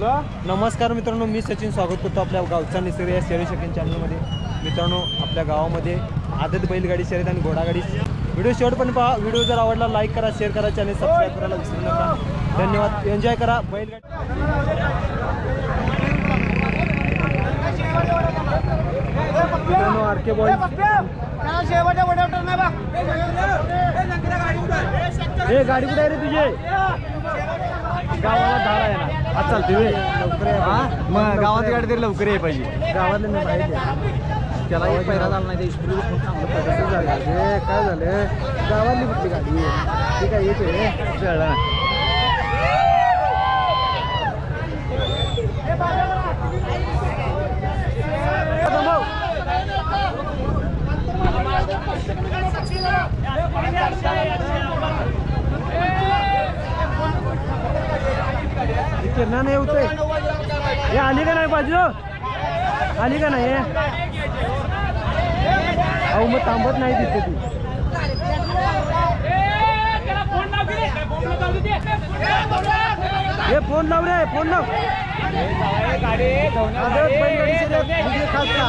नमस्कार मित्रांनो मी सचिन स्वागत करतो आपल्या गावचा निसर्ग या शहरी शकीन चॅनलमध्ये मित्रांनो आपल्या गावामध्ये आदत बैलगाडी शर्यत आणि घोडागाडी. व्हिडिओ शेवटपर्यंत पहा. व्हिडिओ जर आवडला लाईक करा शेअर करा चॅनल सबस्क्राईब करायला विसरू नका. धन्यवाद. एन्जॉय करा. बैलगाडी आर के बॉय हे गाडी कुठे आहे रे तुझे? गावाला आहे ना. आज चालते वे लवकर ये. आपण. मग गावात गाडी तरी लवकर ये पाहिजे. गावातले नाही माहिती आहे. त्याला एक पहिला झाला नाही स्पीड खूप चांगलं कसं झालं. हे काय झालं? गावातली कुठली गाडी. आहे? ती काय येते कळलं किरणा नाही होतंय हे आली का नाही बाजू? आली का नाही? अहो मग थांबत नाही तिथे ती. हे फोन लाव रे फोन लाव. आदत बैलगाडी शर्यत निघले खालचा.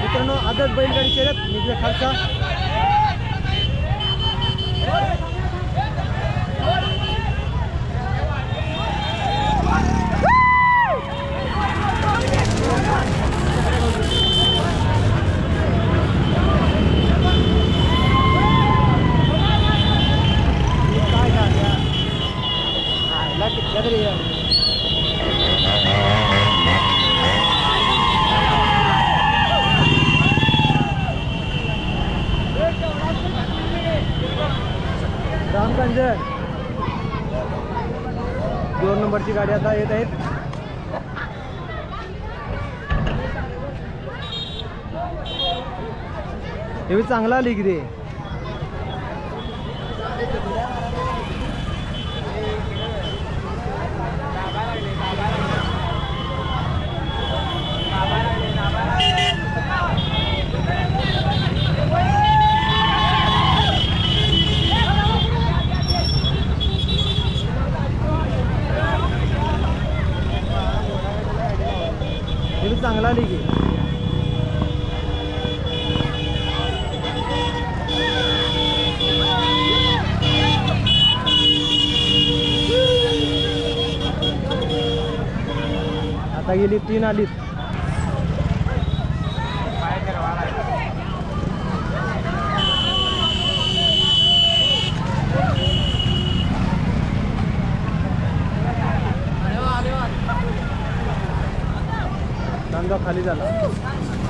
मित्रांनो आदत बैलगाडी शर्यत निघले खालचा काय झालं आयला कितक्या तरी आहे. दोन नंबरची गाडी आता येत आहेत हे बी चांगला आली की चांगला आली की. आता गेली तीन आलीत. कांदा खाली झाला.